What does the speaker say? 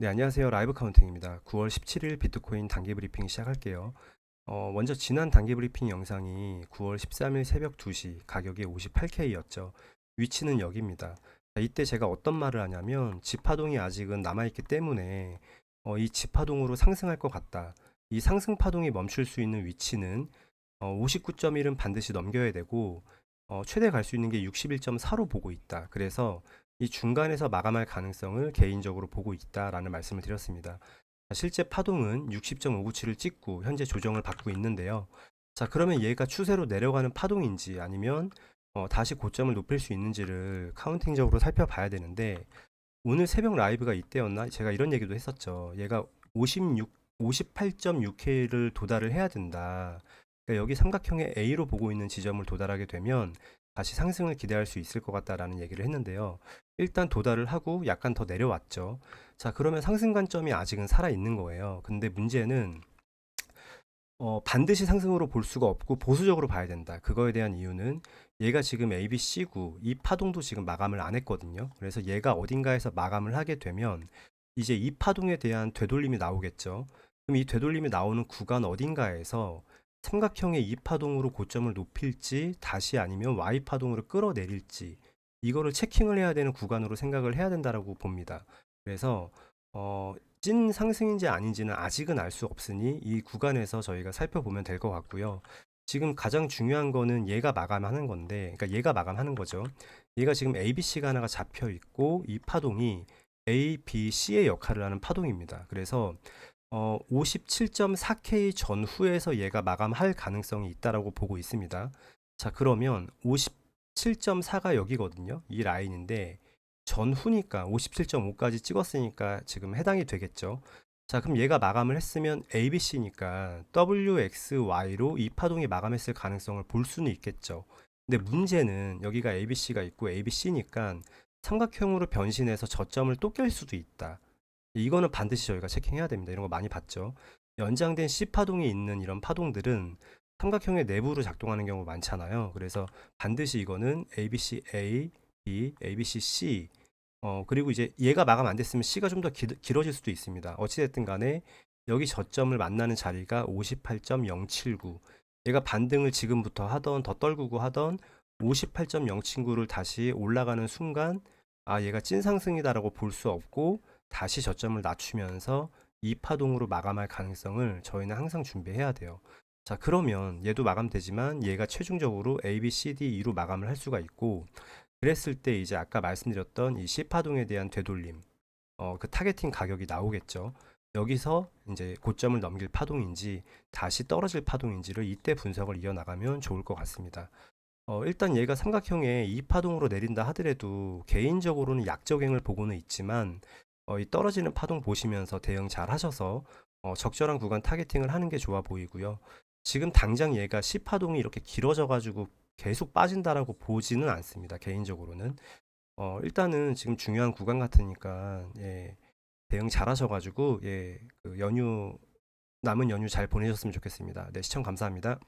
네, 안녕하세요. 라이브 카운팅입니다. 9월 17일 비트코인 단기 브리핑 시작할게요. 어, 먼저 지난 단기 브리핑 영상이 9월 13일 새벽 2시 가격이 58K였죠. 위치는 여기입니다. 자, 이때 제가 어떤 말을 하냐면 지파동이 아직은 남아있기 때문에 어, 이 지파동으로 상승할 것 같다. 이 상승 파동이 멈출 수 있는 위치는 어, 59.1은 반드시 넘겨야 되고 어, 최대 갈 수 있는 게 61.4로 보고 있다. 그래서 이 중간에서 마감할 가능성을 개인적으로 보고 있다라는 말씀을 드렸습니다. 자, 실제 파동은 60.597을 찍고 현재 조정을 받고 있는데요. 자, 그러면 얘가 추세로 내려가는 파동인지 아니면 어, 다시 고점을 높일 수 있는지를 카운팅적으로 살펴봐야 되는데 오늘 새벽 라이브가 이때였나? 제가 이런 얘기도 했었죠. 얘가 56, 58.6K를 도달을 해야 된다. 그러니까 여기 삼각형의 A로 보고 있는 지점을 도달하게 되면 다시 상승을 기대할 수 있을 것 같다라는 얘기를 했는데요. 일단 도달을 하고 약간 더 내려왔죠. 자, 그러면 상승 관점이 아직은 살아 있는 거예요. 근데 문제는 어, 반드시 상승으로 볼 수가 없고 보수적으로 봐야 된다. 그거에 대한 이유는 얘가 지금 ABC구 이 파동도 지금 마감을 안 했거든요. 그래서 얘가 어딘가에서 마감을 하게 되면 이제 이 파동에 대한 되돌림이 나오겠죠. 그럼 이 되돌림이 나오는 구간 어딘가에서 삼각형의 이 파동으로 고점을 높일지 다시 아니면 Y 파동으로 끌어내릴지 이거를 체킹을 해야 되는 구간으로 생각을 해야 된다라고 봅니다. 그래서 어, 찐 상승인지 아닌지는 아직은 알 수 없으니 이 구간에서 저희가 살펴보면 될 것 같고요. 지금 가장 중요한 거는 얘가 마감하는 건데, 그러니까 얘가 마감하는 거죠. 얘가 지금 A, B, C가 하나가 잡혀 있고 이 파동이 A, B, C의 역할을 하는 파동입니다. 그래서 어, 57.4K 전후에서 얘가 마감할 가능성이 있다라고 보고 있습니다. 자, 그러면 57.4가 여기거든요. 이 라인인데 전후니까 57.5까지 찍었으니까 지금 해당이 되겠죠. 자, 그럼 얘가 마감을 했으면 ABC니까 WXY로 이 파동이 마감했을 가능성을 볼 수는 있겠죠. 근데 문제는 여기가 ABC가 있고 ABC니까 삼각형으로 변신해서 저점을 또 깰 수도 있다. 이거는 반드시 저희가 체킹해야 됩니다. 이런 거 많이 봤죠. 연장된 C 파동이 있는 이런 파동들은 삼각형의 내부로 작동하는 경우 많잖아요. 그래서 반드시 이거는 ABC A, B, ABC C 어 그리고 이제 얘가 마감 안 됐으면 C가 좀 더 길어질 수도 있습니다. 어찌됐든 간에 여기 저점을 만나는 자리가 58.079 얘가 반등을 지금부터 하던 더 떨구고 하던 58.079를 다시 올라가는 순간 아 얘가 찐 상승이다라고 볼 수 없고 다시 저점을 낮추면서 이 파동으로 마감할 가능성을 저희는 항상 준비해야 돼요. 자, 그러면 얘도 마감되지만 얘가 최종적으로 A, B, C, D, E로 마감을 할 수가 있고 그랬을 때 이제 아까 말씀드렸던 이 C 파동에 대한 되돌림, 어, 그 타겟팅 가격이 나오겠죠. 여기서 이제 고점을 넘길 파동인지 다시 떨어질 파동인지를 이때 분석을 이어나가면 좋을 것 같습니다. 어, 일단 얘가 삼각형의 이 파동으로 내린다 하더라도 개인적으로는 약적행을 보고는 있지만 어, 이 떨어지는 파동 보시면서 대응 잘 하셔서 어, 적절한 구간 타겟팅을 하는 게 좋아 보이고요. 지금 당장 얘가 C파동이 이렇게 길어져 가지고 계속 빠진다라고 보지는 않습니다. 개인적으로는. 어, 일단은 지금 중요한 구간 같으니까 예, 대응 잘 하셔가지고 예, 그 연휴 남은 연휴 잘 보내셨으면 좋겠습니다. 네, 시청 감사합니다.